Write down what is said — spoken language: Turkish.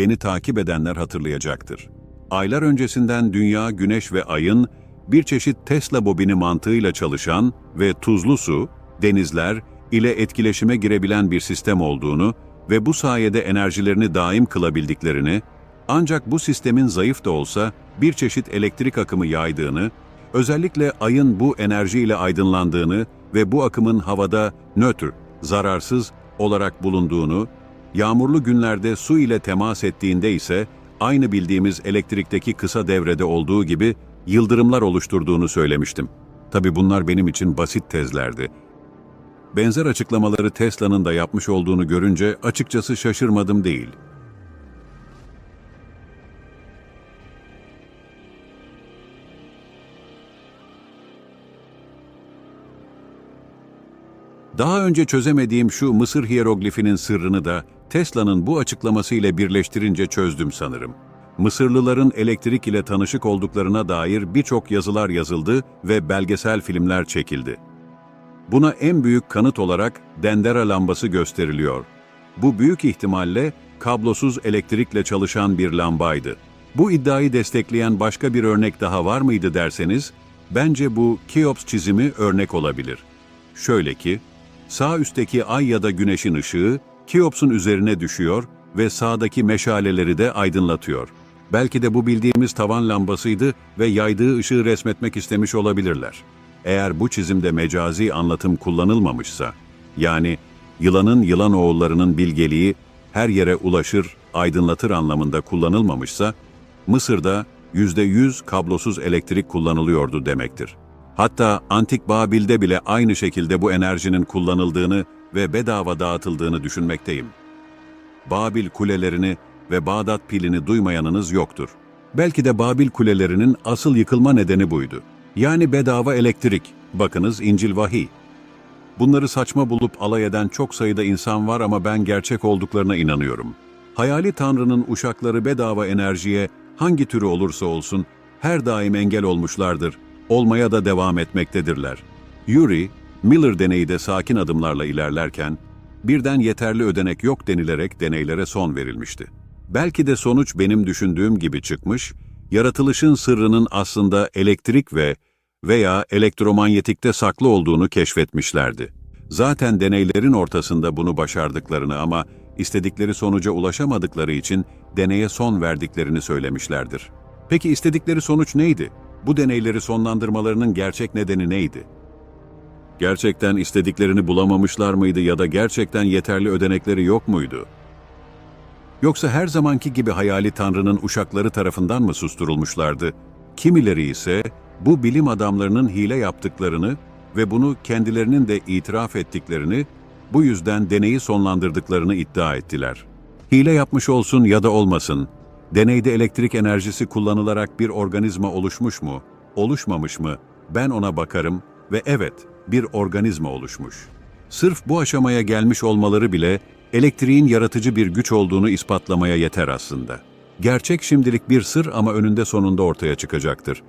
beni takip edenler hatırlayacaktır. Aylar öncesinden Dünya, Güneş ve Ay'ın bir çeşit Tesla bobini mantığıyla çalışan ve tuzlu su, denizler ile etkileşime girebilen bir sistem olduğunu ve bu sayede enerjilerini daim kılabildiklerini, ancak bu sistemin zayıf da olsa bir çeşit elektrik akımı yaydığını, özellikle ayın bu enerjiyle aydınlandığını ve bu akımın havada nötr, zararsız olarak bulunduğunu, yağmurlu günlerde su ile temas ettiğinde ise aynı bildiğimiz elektrikteki kısa devrede olduğu gibi yıldırımlar oluşturduğunu söylemiştim. Tabi bunlar benim için basit tezlerdi. Benzer açıklamaları Tesla'nın da yapmış olduğunu görünce açıkçası şaşırmadım değil. Daha önce çözemediğim şu Mısır hieroglifinin sırrını da Tesla'nın bu açıklamasıyla birleştirince çözdüm sanırım. Mısırlıların elektrik ile tanışık olduklarına dair birçok yazılar yazıldı ve belgesel filmler çekildi. Buna en büyük kanıt olarak dendera lambası gösteriliyor. Bu büyük ihtimalle kablosuz elektrikle çalışan bir lambaydı. Bu iddiayı destekleyen başka bir örnek daha var mıydı derseniz, bence bu Keops çizimi örnek olabilir. Şöyle ki, sağ üstteki ay ya da güneşin ışığı Keops'un üzerine düşüyor ve sağdaki meşaleleri de aydınlatıyor. Belki de bu bildiğimiz tavan lambasıydı ve yaydığı ışığı resmetmek istemiş olabilirler. Eğer bu çizimde mecazi anlatım kullanılmamışsa, yani yılanın yılan oğullarının bilgeliği her yere ulaşır, aydınlatır anlamında kullanılmamışsa, Mısır'da %100 kablosuz elektrik kullanılıyordu demektir. Hatta Antik Babil'de bile aynı şekilde bu enerjinin kullanıldığını ve bedava dağıtıldığını düşünmekteyim. Babil kulelerini ve Bağdat pilini duymayanınız yoktur. Belki de Babil kulelerinin asıl yıkılma nedeni buydu. Yani bedava elektrik. Bakınız İncil Vahiy. Bunları saçma bulup alay eden çok sayıda insan var ama ben gerçek olduklarına inanıyorum. Hayali Tanrı'nın uşakları bedava enerjiye hangi türü olursa olsun her daim engel olmuşlardır, olmaya da devam etmektedirler. Yuri, Miller deneyi de sakin adımlarla ilerlerken, birden yeterli ödenek yok denilerek deneylere son verilmişti. Belki de sonuç benim düşündüğüm gibi çıkmış, yaratılışın sırrının aslında elektrik ve veya elektromanyetikte saklı olduğunu keşfetmişlerdi. Zaten deneylerin ortasında bunu başardıklarını ama istedikleri sonuca ulaşamadıkları için deneye son verdiklerini söylemişlerdir. Peki istedikleri sonuç neydi? Bu deneyleri sonlandırmalarının gerçek nedeni neydi? Gerçekten istediklerini bulamamışlar mıydı ya da gerçekten yeterli ödenekleri yok muydu? Yoksa her zamanki gibi hayali Tanrı'nın uşakları tarafından mı susturulmuşlardı? Kimileri ise bu bilim adamlarının hile yaptıklarını ve bunu kendilerinin de itiraf ettiklerini, bu yüzden deneyi sonlandırdıklarını iddia ettiler. Hile yapmış olsun ya da olmasın, deneyde elektrik enerjisi kullanılarak bir organizma oluşmuş mu, oluşmamış mı, ben ona bakarım ve evet, bir organizma oluşmuş. Sırf bu aşamaya gelmiş olmaları bile elektriğin yaratıcı bir güç olduğunu ispatlamaya yeter aslında. Gerçek şimdilik bir sır ama önünde sonunda ortaya çıkacaktır.